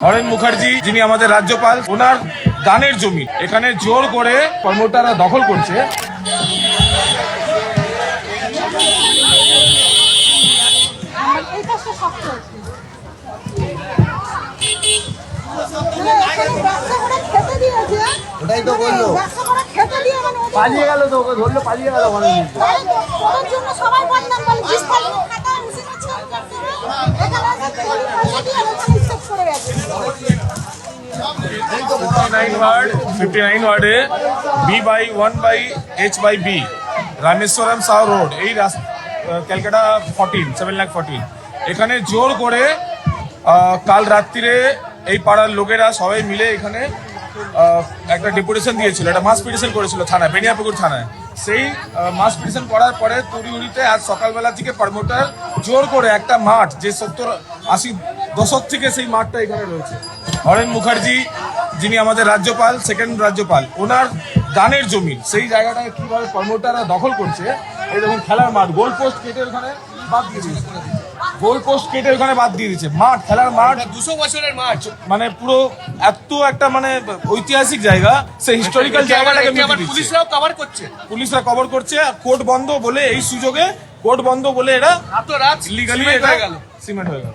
Horn Mukherjee যিনি আমাদের রাজ্যপাল ওনার দানের জমি। এখানে জোর করে প্রমোটাররা দখল করছে। ওটাই তো বলল। ব্যবসা করে খেতে দিয়ে ওদের- পালিয়ে গেল তো ওকে ধরলো পালিয়ে গেল জন্য সবাই নাইন ওয়ার্ড ফিফটি নাইন ওয়ার্ডে B by one by H by B Rameshwaram Sau road এই রাস- আহ, Calcutta fourteen seven lakh fourteen এখানে জোর করে কাল রাত্রিরে এই পাড়ার লোকেরা সবাই মিলে এখানে একটা ডেপুটেশন দিয়েছিল একটা মাস পিটিশন করেছিল থানায় বেনিয়াপুকুর থানায়। সেই মাস পিটিশন করার পরে তড়িউড়িতে আজ সকালবেলা থেকে প্রমোটার জোর করে একটা মাঠ যে সত্তর আশি দশক থেকে সেই মাঠটা এখানে রয়েছে। হরেন মুখার্জি যিনি আমাদের রাজ্যপাল সেকেন্ড রাজ্যপাল ওনার দানের জমি সেই জায়গাটাকে কীভাবে প্রমোটাররা দখল করছে এই দেখুন খেলার মাঠ গোল পোস্ট কেটে ওখানে বাদ দিয়ে দিয়েছে। গোল পোস্ট কেটে ওখানে বাদ দিয়ে দিয়েছে। মাঠ খেলার মাঠ। দুশো বছরের মাঠ। মানে পুরো এত একটা মানে ঐতিহাসিক জায়গা সেই হিস্টোরিক্যাল জায়গাটাকে। পুলিশরাও কভার করছে। পুলিশরা কভার করছে আর কোর্ট বন্ধ বলে এই সুযোগে কোর্ট বন্ধ বলে এরা এত রাত লিগালি হয়ে গেল। সিমেন্ট হয়ে গেল।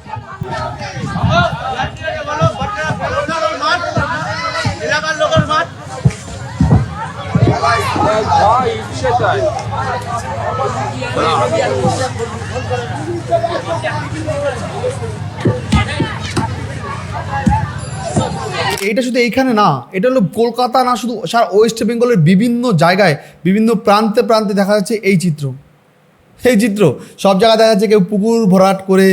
এইটা শুধু এইখানে না, এটা হলো কলকাতা না, শুধু সারা ওয়েস্ট বেঙ্গলের বিভিন্ন জায়গায়, বিভিন্ন প্রান্তে প্রান্তে দেখা যাচ্ছে এই চিত্র। এই চিত্র। সব জায়গায় দেখা যাচ্ছে কেউ পুকুর ভরাট করে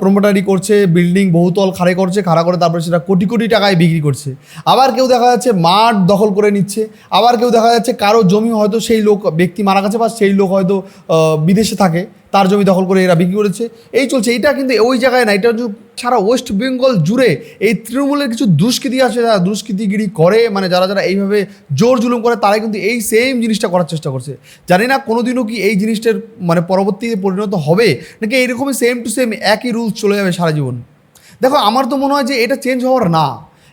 প্রমোটারি করছে বিল্ডিং বহুতল খাড়ে করছে, খাড়া করে তারপরে সেটা কোটি কোটি টাকায় বিক্রি করছে। আবার কেউ দেখা যাচ্ছে মাঠ দখল করে নিচ্ছে। আবার কেউ দেখা যাচ্ছে কারও জমি হয়তো সেই লোক, ব্যক্তি মারা গেছে বা সেই লোক হয়তো বিদেশে থাকে। তার জমি দখল করে এরা বিক্রি করেছে। এই চলছে। এটা কিন্তু ওই জায়গায় না, এটা সারা ওয়েস্ট বেঙ্গল জুড়ে এই তৃণমূলের কিছু দুষ্কৃতি আছে যারা দুষ্কৃতিগিরি করে। মানে যারা যারা এইভাবে জোর জুলুম করে, তারাই কিন্তু এই সেম জিনিসটা করার চেষ্টা করছে। জানি না কোনোদিনও কি এই জিনিসটার মানে পরবর্তীতে পরিণত হবে, নাকি এইরকমই সেম টু সেম একই রুলস চলে যাবে সারা জীবন। দেখো, আমার তো মনে হয় যে এটা চেঞ্জ হওয়ার না।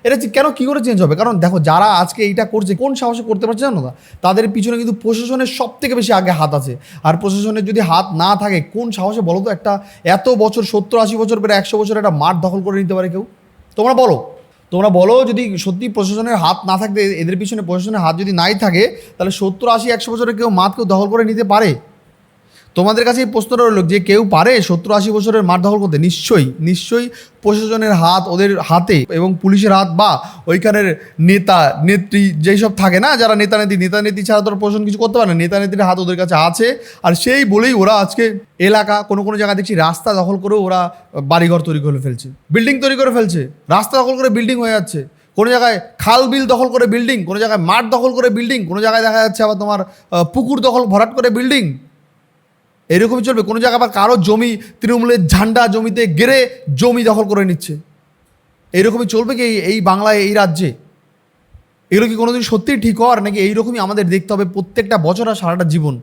এটা কেন কী করে চেঞ্জ হবে? কারণ দেখো, যারা আজকে এইটা করছে, কোন সাহসে করতে পারছে জানো না? তাদের পিছনে কিন্তু প্রশাসনের সব থেকে বেশি আগে হাত আছে। আর প্রশাসনের যদি হাত না থাকে, কোন সাহসে বলো তো? একটা এত বছর, সত্তর, আশি বছর পরে একশো বছর একটা মাঠ দখল করে নিতে পারে কেউ? তোমরা বলো। তোমরা বলো যদি সত্যি প্রশাসনের হাত না থাকতে, এদের পিছনে প্রশাসনের হাত যদি নাই থাকে, তাহলে সত্তর, আশি, একশো বছরে কেউ মাঠ কেউ দখল করে নিতে পারে? তোমাদের কাছে এই প্রশ্নটা রইল যে কেউ পারে সত্তর আশি বছরের মাঠ দখল করতে? নিশ্চয়ই নিশ্চয়ই প্রশাসনের হাত ওদের হাতে এবং পুলিশের হাত বা ওইখানের নেতা, নেত্রী যেই সব থাকে না, যারা নেতা নেত্রী নেতা নেত্রী ছাড়া তো প্রশাসন কিছু করতে পারে না। নেতা নেত্রীর হাত ওদের কাছে আছে আর সেই বলেই ওরা আজকে এলাকা, কোনো কোনো জায়গায় দেখছি রাস্তা দখল করেও ওরা বাড়িঘর তৈরি করে ফেলছে। বিল্ডিং তৈরি করে ফেলছে। রাস্তা দখল করে বিল্ডিং হয়ে যাচ্ছে। কোনো জায়গায় খাল বিল দখল করে বিল্ডিং, কোনো জায়গায় মাঠ দখল করে বিল্ডিং, কোনো জায়গায় দেখা যাচ্ছে আবার তোমার পুকুর দখল, ভরাট করে বিল্ডিং। এরকমই চলবে। কোনো জায়গায় আবার কারও জমি, তৃণমূলের ঝান্ডা জমিতে গেড়ে জমি দখল করে নিচ্ছে। এরকমই চলবে কি এই বাংলায়, এই রাজ্যে? এগুলো কি কোনোদিন সত্যিই ঠিক হওয়ার? নাকি এইরকমই আমাদের দেখতে হবে প্রত্যেকটা বছর আর সারাটা জীবন?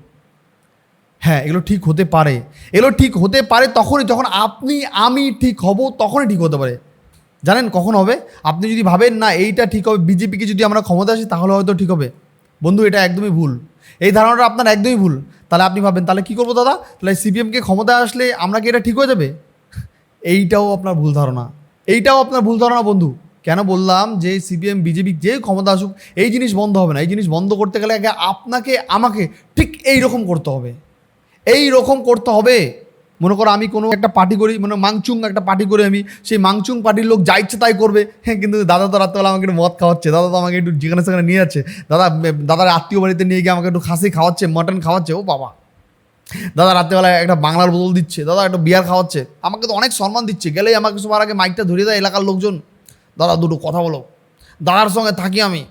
হ্যাঁ এগুলো ঠিক হতে পারে। এগুলো ঠিক হতে পারে তখনই, যখন আপনি, আমি ঠিক হব তখনই ঠিক হতে পারে। জানেন কখন হবে? আপনি যদি ভাবেন, না, এইটা ঠিক হবে, বিজেপিকে যদি আমরা ক্ষমতা আসি, তাহলে হয়তো ঠিক হবে। বন্ধু, এটা একদমই ভুল। এই ধারণাটা আপনার একদমই ভুল। তাহলে আপনি ভাবেন তাহলে কী করব দাদা? তাহলে সিপিএমকে ক্ষমতায় আসলে আমরা কি এটা ঠিক হয়ে যাবে? এইটাও আপনার ভুল ধারণা। এইটাও আপনার ভুল ধারণা, বন্ধু। কেন বললাম যে সিপিএম বিজেপি যে ক্ষমতা আসুক, এই জিনিস বন্ধ হবে না। এই জিনিস বন্ধ করতে গেলে আগে আপনাকে, আমাকে ঠিক এই রকম করতে হবে। এই রকম করতে হবে। মনে করো আমি কোনো একটা পার্টি করি মানে মাংচুং একটা পার্টি করি আমি, সেই মাংচুং পার্টির লোক যা ইচ্ছে তাই করবে। হ্যাঁ কিন্তু দাদা তো রাত্রেবেলা আমাকে একটু মদ খাওয়াচ্ছে, দাদা তো আমাকে একটু যেখানে সেখানে নিয়ে যাচ্ছে, দাদা, দাদার আত্মীয় বাড়িতে নিয়ে গিয়ে আমাকে একটু খাসি খাওয়াচ্ছে মটন খাওয়াচ্ছে, ও বাবা। দাদা রাত্রেবেলায় একটা বাংলার বোতল দিচ্ছে, দাদা একটা বিয়ার খাওয়াচ্ছে, আমাকে তো অনেক সম্মান দিচ্ছে, গেলেই আমাকে সবার আগে মাইকটা ধরিয়ে দেয় এলাকার লোকজন। দাদা দুটো কথা বলো, দাদার সঙ্গে থাকি আমি।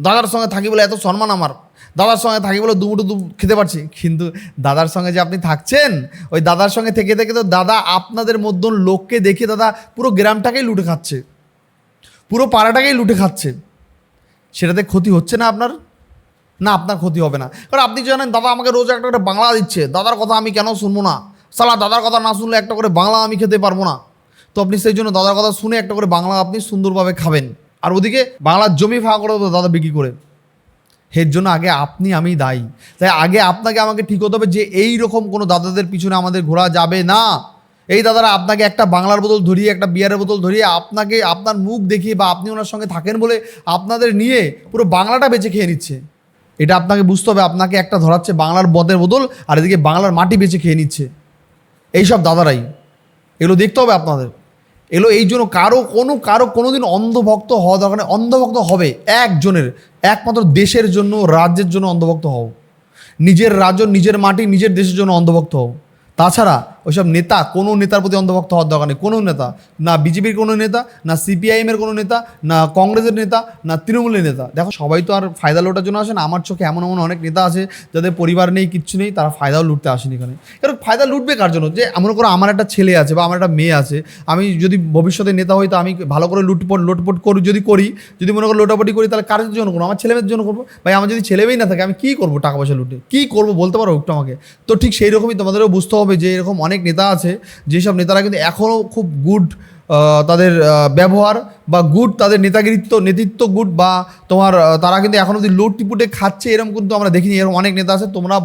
দাদার সঙ্গে থাকি বলে এত সম্মান আমার। দাদার সঙ্গে থাকি বলে দুমুটো দু খেতে পারছি। কিন্তু দাদার সঙ্গে যে আপনি থাকছেন, ওই দাদার সঙ্গে থেকে থেকে তো দাদা আপনাদের মধ্যে লোককে দেখে দাদা পুরো গ্রামটাকেই লুটে খাচ্ছে। পুরো পাড়াটাকেই লুটে খাচ্ছে। সেটাতে ক্ষতি হচ্ছে না আপনার? না, আপনার ক্ষতি হবে না। কারণ আপনি জানেন, দাদা আমাকে রোজ একটা করে বাংলা দিচ্ছে। দাদার কথা আমি কেন শুনব না? সালা দাদার কথা না শুনলে একটা করে বাংলা আমি খেতে পারব না। তো আপনি সেই জন্য দাদার কথা শুনে একটা করে বাংলা আপনি সুন্দরভাবে খাবেন। আর ওদিকে বাংলার জমি ফাঁকা করে দাদা বিক্রি করে। এর জন্য আগে আপনি, আমি দায়ী। তাই আগে আপনাকে আমাকে ঠিক হতে হবে যে এই রকম কোনো দাদাদের পিছনে আমাদের ঘোরা যাবে না। এই দাদারা আপনাকে একটা বাংলার বোতল ধরিয়ে, একটা বিয়ারের বোতল ধরিয়ে আপনাকে, আপনার মুখ দেখিয়ে বা আপনি ওনার সঙ্গে থাকেন বলে আপনাদের নিয়ে পুরো বাংলাটা বেঁচে খেয়ে নিচ্ছে। এটা আপনাকে বুঝতে হবে, আপনাকে একটা ধরাচ্ছে বাংলার বদের বোতল আর এদিকে বাংলার মাটি বেঁচে খেয়ে নিচ্ছে। এইসব দাদারাই। এগুলো দেখতে হবে আপনাদের। এগুলো এই জন্য কারও কোনো কারও কোনো দিন অন্ধভক্ত হওয়া দরকার নেই। অন্ধভক্ত হবে একজনের, একমাত্র দেশের জন্য, রাজ্যের জন্য অন্ধভক্ত হও। নিজের রাজ্য, নিজের মাটি, নিজের দেশের জন্য অন্ধভক্ত হও। তাছাড়া ওইসব নেতা, কোনো নেতার প্রতি অন্ধভক্ত হওয়ার দরকার নেই। কোনো নেতা, না বিজেপির কোনো নেতা, না সিপিআইএমের কোনো নেতা, না কংগ্রেসের নেতা, না তৃণমূলের নেতা। দেখো, সবাই তো আর ফায়দা লোটার জন্য আসে না। আমার চোখে এমন এমন অনেক নেতা আছে যাদের পরিবার নেই, কিচ্ছু নেই, তারা ফায়দাও লুটতে আসেনি এখানে। কারণ ফায়দা লুটবে কার জন্য? যে এমন করো আমার একটা ছেলে আছে বা আমার একটা মেয়ে আছে, আমি যদি ভবিষ্যতে নেতা হই, তো আমি ভালো করে লুটপট, লোটপট করি, যদি করি, যদি মনে করো লোটাপটি করি, তাহলে কার জন্য করব? আমার ছেলেমেয়ের জন্য করব? ভাই, আমার যদি ছেলেমেয়েই না থাকে, আমি কী করব টাকা পয়সা লুটে? কী করব বলতে পারো একটু আমাকে? তো ঠিক সেই রকমই তোমাদেরও বুঝতে হবে যে এরকম অনেক নেতা আছে, যেসব নেতারা কিন্তু এখনও খুব গুড তাদের ব্যবহার বা গুড তাদের নেতাগিরিত্ব, নেতৃত্ব গুড বা তোমার তারা কিন্তু এখনও যদি লুট টিপুটে খাচ্ছে এরকম কিন্তু আমরা দেখিনি। এরকম অনেক নেতা আছে, তোমরা,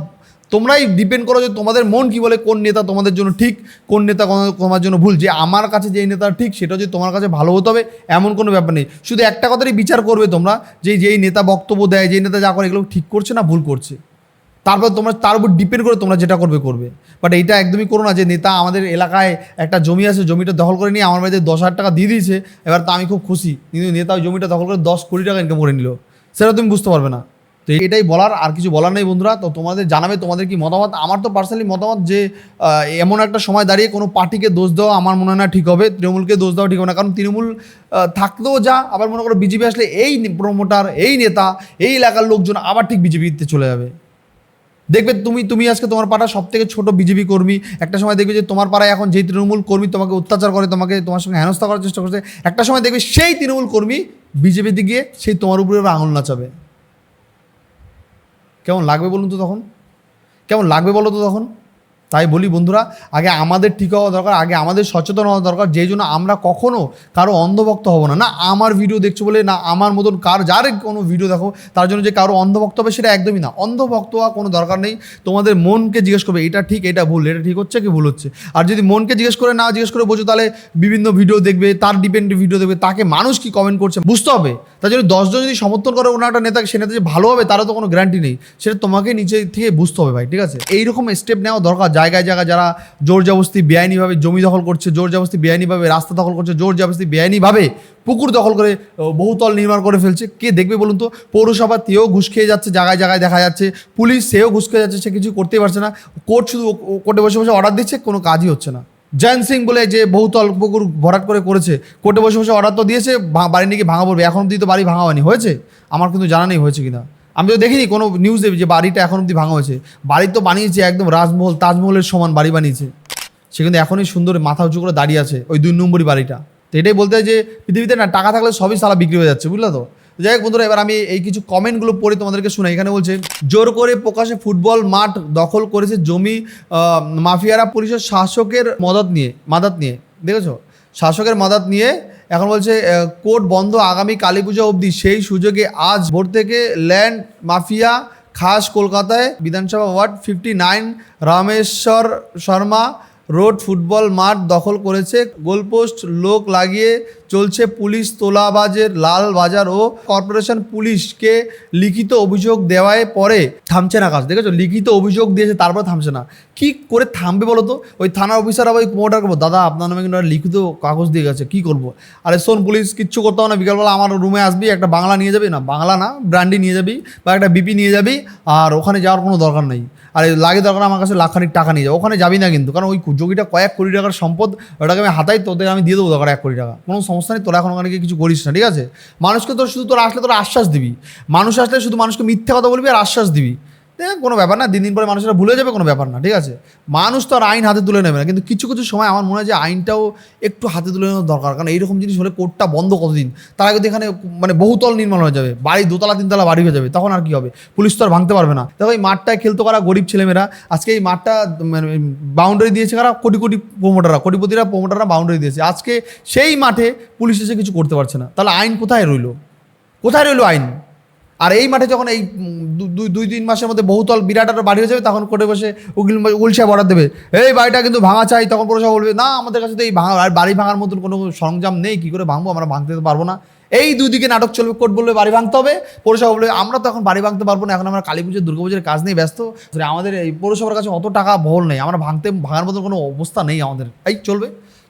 তোমরাই ডিপেন্ড করো যে তোমাদের মন কি বলে, কোন নেতা তোমাদের জন্য ঠিক, কোন নেতা তোমার জন্য ভুল। যে আমার কাছে যেই নেতা ঠিক, সেটা যে তোমার কাছে ভালো হতে হবে, এমন কোনো ব্যাপার নেই। শুধু একটা কথারই বিচার করবে তোমরা, যে যেই নেতা বক্তব্য দেয়, যেই নেতা যা করে, এগুলো ঠিক করছে না ভুল করছে। তারপর তোমরা, তার উপর ডিপেন্ড করে তোমরা যেটা করবে করবে। বাট এইটা একদমই করো না যে নেতা আমাদের এলাকায় একটা জমি আছে, জমিটা দখল করে নিয়ে আমার বাড়িতে দশ হাজার টাকা দিয়ে দিয়েছে, এবার তো আমি খুব খুশি। কিন্তু নেতা ওই জমিটা দখল করে দশ কোটি টাকা ইনকাম করে নিল। সেটা তুমি বুঝতে পারবে না। তো এটাই বলার, আর কিছু বলার নেই বন্ধুরা। তো তোমাদের জানাবে, তোমাদের কি মতামত? আমার তো পার্সোনালি মতামত যে এমন একটা সময় দাঁড়িয়ে কোনো পার্টিকে দোষ দেওয়া আমার মনে হয় না ঠিক হবে। তৃণমূলকে দোষ দেওয়া ঠিক হবে না। কারণ তৃণমূল থাকতেও যা, আবার মনে করো বিজেপি আসলে এই প্রমোটার এই নেতা, এই এলাকার লোকজন আবার ঠিক বিজেপিতে চলে যাবে। দেখবে তুমি তুমি আজকে তোমার পাড়া সব থেকে ছোট বিজেপি কর্মী। একটা সময় দেখবে যে তোমার পাড়ায় এখন যেই তৃণমূল কর্মী তোমাকে অত্যাচার করে, তোমাকে তোমার সঙ্গে হেনস্থা করার চেষ্টা করছে, একটা সময় দেখবে সেই তৃণমূল কর্মী বিজেপিতে গিয়ে সেই তোমার উপরে এবার আঙুল নাচাবে। কেমন লাগবে বলুন তো তখন? কেমন লাগবে বলো তো তখন? তাই বলি বন্ধুরা, আগে আমাদের ঠিক হওয়া দরকার, আগে আমাদের সচেতন হওয়া দরকার, যেই জন্য আমরা কখনও কারও অন্ধভক্ত হব না। না আমার ভিডিও দেখছ বলে, না আমার মতন কার, যার কোনো ভিডিও দেখো, তার জন্য যে কারও অন্ধভক্ত হবে সেটা একদমই না। অন্ধভক্ত হওয়া কোনো দরকার নেই। তোমাদের মনকে জিজ্ঞেস করবে, এটা ঠিক, এটা ভুল, এটা ঠিক হচ্ছে কি ভুল হচ্ছে? আর যদি মনকে জিজ্ঞেস করে, না জিজ্ঞেস করে বোঝো, তাহলে বিভিন্ন ভিডিও দেখবে, তার ডিপেন্ড ভিডিও দেখবে, তাকে মানুষ কি কমেন্ট করছে, বুঝতে হবে। তার জন্য দশজন যদি সমর্থন করে কোনো একটা নেতাকে সে নেতা যে ভালো হবে, তারও তো কোনো গ্যারান্টি নেই। সেটা তোমাকে নিচে থেকে বুঝতে হবে ভাই, ঠিক আছে? এইরকম স্টেপ নেওয়া দরকার। জায়গায় জায়গায় যারা জোর জবস্তি বেআইনিভাবে জমি দখল করছে, জোর জবস্তি বেআইনিভাবে রাস্তা দখল করছে, জোর জবস্তি বেআইনিভাবে পুকুর দখল করে বহুতল নির্মাণ করে ফেলছে। কে দেখবে বলুন তো? পৌরসভা তেও ঘুষ খেয়ে যাচ্ছে, জায়গায় জায়গায় দেখা যাচ্ছে। পুলিশ সেও ঘুষ খেয়ে যাচ্ছে, সে কিছু করতেই পারছে না। কোর্ট শুধু কোর্টে বসে বসে অর্ডার দিচ্ছে, কোনো কাজই হচ্ছে না। জয়ন্ত সিং বলে যে বহুতল পুকুর ভরাট করে করেছে, কোর্টে বসে বসে অর্ডার তো দিয়েছে বাড়ি নাকি ভাঙা পড়বে, এখন অব্দি তো বাড়ি ভাঙা হয়নি, হয়েছে? আমার কিন্তু জানা নেই হয়েছে কিনা। আমি তো দেখিনি কোনো নিউজ নিউজে যে বাড়িটা এখন অব্দি ভাঙা হয়েছে। বাড়ি তো বানিয়েছে একদম রাজমহল, তাজমহলের সমান বাড়ি বানিয়েছে। সে কিন্তু এখনই সুন্দর মাথা উঁচু করে দাঁড়িয়ে আছে, ওই দুই নম্বরই বাড়িটা। তো এটাই বলতে হয় যে পৃথিবীতে না, টাকা থাকলে সবই সালা বিক্রি হয়ে যাচ্ছে, বুঝলে তো? যাই হোক বন্ধুরা, এবার আমি এই কিছু কমেন্টগুলো পড়ে তোমাদেরকে শোনাই এখানে বলছে, জোর করে প্রকাশে ফুটবল মাঠ দখল করেছে জমি মাফিয়ারা পুলিশের শাসকের মদত নিয়ে, মাদাত নিয়ে। দেখেছ? শাসকের মাদাত নিয়ে এখন বলছে কোর্ট বন্ধ আগামী কালী পুজো অবধি। সেই সুযোগে আজ ভোর থেকে ল্যান্ড মাফিয়া খাস কলকাতায় বিধানসভা ward fifty nine Rameshwar Sharma road football মাঠ দখল করেছে। গোলপোস্ট লোক লাগিয়ে চলছে পুলিশ তোলাবাজের লাল বাজার ও কর্পোরেশন পুলিশকে লিখিত অভিযোগ দেওয়ায় পরে থামছে না কাজ। দেখেছ? লিখিত অভিযোগ দিয়েছে, তারপর থামছে না। কি করে থামবে বলো তো? ওই থানার অফিসার আবার প্রমোটার করব দাদা, আপনার নামে কিন্তু লিখিত কাগজ দিয়ে গেছে, কী করব? আরে শোন, পুলিশ, কিচ্ছু করতে হবে না। বিকালবেলা আমার রুমে আসবি, একটা বাংলা নিয়ে যাবি, না, বাংলা না ব্র্যান্ডি নিয়ে যাবি বা একটা বিপি নিয়ে যাবি, আর ওখানে যাওয়ার কোনো দরকার নেই। আর লাগে দরকার আমার কাছে লাখখানিক টাকা নিয়ে যাও। ওখানে যাবি না কিন্তু, কারণ ওই যোগীটা কয়েক কোটি টাকার সম্পদ, ওটাকে আমি হাতাই তোদের, আমি দিয়ে দেবো দরকার এক কোটি টাকা। কোনো সমস্যা নেই, তোরা এখন ওখানে কিছু করিস না, ঠিক আছে? মানুষকে তোর শুধু তোর আসলে তোর আশ্বাস দিবি। মানুষ আসলে শুধু মানুষকে মিথ্যা কথা বলবি আর আশ্বাস দিবি। কোনো ব্যাপার না, দিন দিন পরে মানুষেরা ভুলে যাবে, কোনো ব্যাপার না, ঠিক আছে? মানুষ তো আর আইন হাতে তুলে নেবে না, কিন্তু কিছু কিছু সময় আমার মনে হয় যে আইনটাও একটু হাতে তুলে নেওয়া দরকার, কারণ এইরকম জিনিস হলে কোর্টটা বন্ধ কতদিন? তার আগে এখানে মানে বহুতল নির্মাণ হয়ে যাবে, বাড়ি দোতলা, তিনতলা বাড়ি হয়ে যাবে, তখন আর কি হবে? পুলিশ তো আর ভাঙতে পারবে না। দেখো এই মাঠটায় খেলতে করা? গরিব ছেলেমেয়েরা। আজকে এই মাঠটা মানে বাউন্ডারি দিয়েছে কারা? কোটি কোটি প্রমোটাররা কোটিপতিরা প্রমোটাররা বাউন্ডারি দিয়েছে। আজকে সেই মাঠে পুলিশ এসে কিছু করতে পারছে না। তাহলে আইন কোথায় রইল? কোথায় রইল আইন? আর এই মাঠে যখন এই দুই দুই তিন মাসের মধ্যে বহুতল বিরাট একটা বাড়ি হয়ে যাবে, তখন কোর্টে বসে উকিল উকিল সাহেব অর্ডার দেবে। এই বাড়িটা কিন্তু ভাঙা চাই, তখন পৌরসভা বলবে, না, আমাদের কাছে তো এই ভাঙা আর বাড়ি ভাঙার মতন কোনো সরঞ্জাম নেই, কী করে ভাঙবো? আমরা ভাঙতে পারব না। এই দুই দিকে নাটক চলবে, কোর্ট বলবে, বাড়ি ভাঙতে হবে। পৌরসভা বলবে, আমরা তো এখন বাড়ি ভাঙতে পারব না, এখন আমরা কালী পুজোর, দুর্গা পুজোর কাজ নিয়ে ব্যস্ত। আমাদের এই পৌরসভার কাছে অত টাকা বহল নেই, আমরা ভাঙতে ভাঙার মতন কোনো অবস্থা নেই আমাদের। এই চলবে।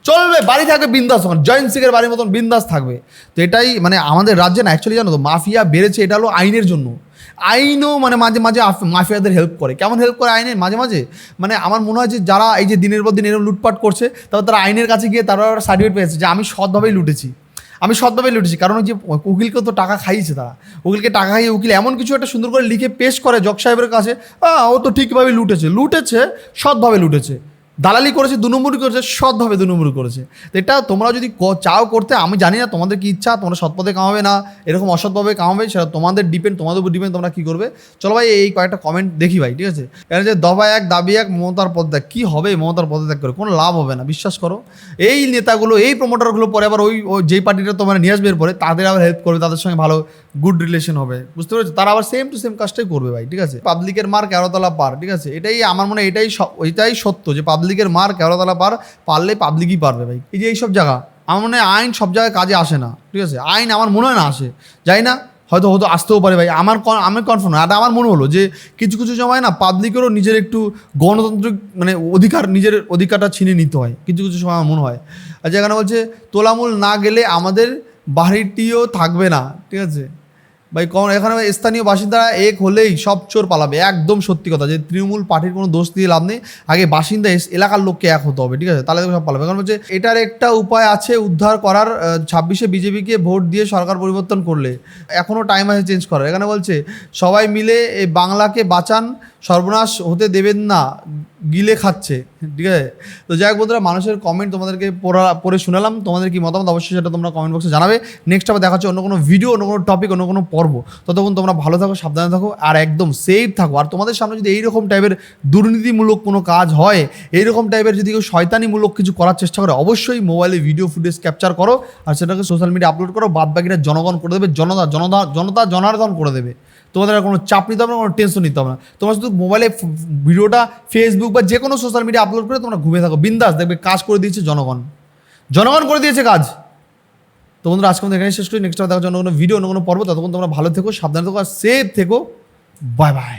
চলবে, বাড়ি থাকবে বিন্দাস ওখানে জয়েন্ট সিংয়ের বাড়ির মতন বিন্দাস থাকবে। তো এটাই মানে আমাদের রাজ্যে না অ্যাকচুয়ালি জানো তো, মাফিয়া বেড়েছে, এটা হলো আইনের জন্য। আইনও মানে মাঝে মাঝে মাফিয়াদের হেল্প করে। কেমন হেল্প করে আইনের? মাঝে মাঝে? মানে আমার মনে হয় যে যারা এই যে দিনের পর দিন এরকম লুটপাট করছে তারপর তারা আইনের কাছে গিয়ে তারা সার্টিফিকেট পেয়েছে যে আমি সৎভাবেই লুটেছি। আমি সৎভাবে লুটেছি, কারণ ওই যে উকিলকে তো টাকা খাইয়েছে তারা। উকিলকে টাকা খাইয়ে উকিল এমন কিছু একটা সুন্দর করে লিখে পেশ করে জজ সাহেবের কাছে ও তো ঠিকভাবে লুটেছে। লুটেছে, সৎভাবে লুটেছে। দালালি করেছে দু নম্বরই করেছে, সৎভাবে দু নম্বরই করেছে এটা তোমরা যদি চাও করতে, আমি জানি না তোমাদের কি ইচ্ছা, তোমরা সৎপথে কামাবে না, এরকম অসৎভাবে কামাবে, সেটা তোমাদের ডিপেন্ড তোমাদের উপর ডিপেন্ড তোমরা কী করবে। চলো ভাই, এই কয়েকটা কমেন্ট দেখি ভাই, ঠিক আছে? এখানে যে দফা এক, দাবি এক, মমতার পদত্যাগ, কী হবে মমতার পদত্যাগ করে? কোনো লাভ হবে না, বিশ্বাস করো। এই নেতাগুলো, এই প্রমোটারগুলো পরে আবার ওই যেই পার্টিটা তোমরা নিয়ে আসবে এরপরে, তাদের আবার হেল্প করবে, তাদের সঙ্গে ভালো গুড রিলেশন হবে। বুঝতে পেরেছ? তারা আবার সেম টু সেম কাজটাই করবে ভাই, ঠিক আছে? পাবলিকের মার কেরতলা পার, ঠিক আছে? এটাই আমার মনে এটাই স- এটাই সত্য যে পাবলিকের মার কেরতলা পার পারলে পাবলিকই পারবে ভাই। এই যে এইসব জায়গা, আমার মনে আইন সব জায়গায় কাজে আসে না, ঠিক আছে? আইন আমার মনে হয় না আসে। যাই না, হয়তো হয়তো আসতেও পারে ভাই। আমার আমি কনফার্ম না, আর আমার মনে হলো যে কিছু কিছু সময় না পাবলিকেরও নিজের একটু গণতান্ত্রিক মানে অধিকার, নিজের অধিকারটা ছিনে নিতে হয়। কিছু কিছু সময় আমার মনে হয়। আর যেখানে বলছে, তোলামূল না গেলে আমাদের বাড়িটিও থাকবে না, ঠিক আছে? ভাই কখন এখানে স্থানীয় বাসিন্দারা এক হলেই সব চোর পালাবে, একদম সত্যি কথা। যে তৃণমূল পার্টির কোনো দোষ দিয়ে লাভ নেই, আগে বাসিন্দা এলাকার লোককে এক হতে হবে, ঠিক আছে? তাহলে সব পালাবে। কারণ হচ্ছে এটার একটা উপায় আছে উদ্ধার করার ছাব্বিশে বিজেপিকে ভোট দিয়ে সরকার পরিবর্তন করলে। এখনও টাইম আছে চেঞ্জ করার। এখানে বলছে, সবাই মিলে এই বাংলাকে বাঁচান সর্বনাশ হতে দেবেন না, গিলে খাচ্ছে, ঠিক আছে? তো যাই হোক বন্ধুরা, মানুষের কমেন্ট তোমাদেরকে পড়া, পড়ে শুনালাম, তোমাদের কি মতামত অবশ্যই সেটা তোমরা কমেন্ট বক্সে জানাবে। নেক্সট আবার দেখা হচ্ছে অন্য কোনো ভিডিও অন্য কোনো টপিক অন্য কোনো পর্ব। ততক্ষণ তোমরা ভালো থাকো, সাবধানে থাকো, আর একদম সেফ থাকো। আর তোমাদের সামনে যদি এইরকম টাইপের দুর্নীতিমূলক কোনো কাজ হয়, এইরকম টাইপের যদি কেউ শয়তানিমূলক কিছু করার চেষ্টা করে, অবশ্যই মোবাইলে ভিডিও ফুটেজ ক্যাপচার করো, আর সেটাকে সোশ্যাল মিডিয়া আপলোড করো বাদ বাকিটা জনগণ করে দেবে, জনতা জনতা জনতা, জনার্দন করে দেবে। তোমাদের আর কোনো চাপ নিতে হবে না, কোনো টেনশন নিতে হবে না। তোমরা শুধু মোবাইলে ভিডিওটা ফেসবুক বা যে কোনো সোশ্যাল মিডিয়া আপলোড করে তোমরা ঘুমিয়ে থাকো। বিন্দাস, দেখবে কাজ করে দিয়েছে জনগণ। জনগণ করে দিয়েছে কাজ। তো বন্ধুরা, আজকে আমাদের এখানে শেষ করি। নেক্সট দেখা হচ্ছে অন্য কোনো ভিডিও অন্য কোনো পর্ব। ততক্ষণ তোমরা ভালো থেকো, সাবধানে থেকো, আর সেফ থেকো। Bye bye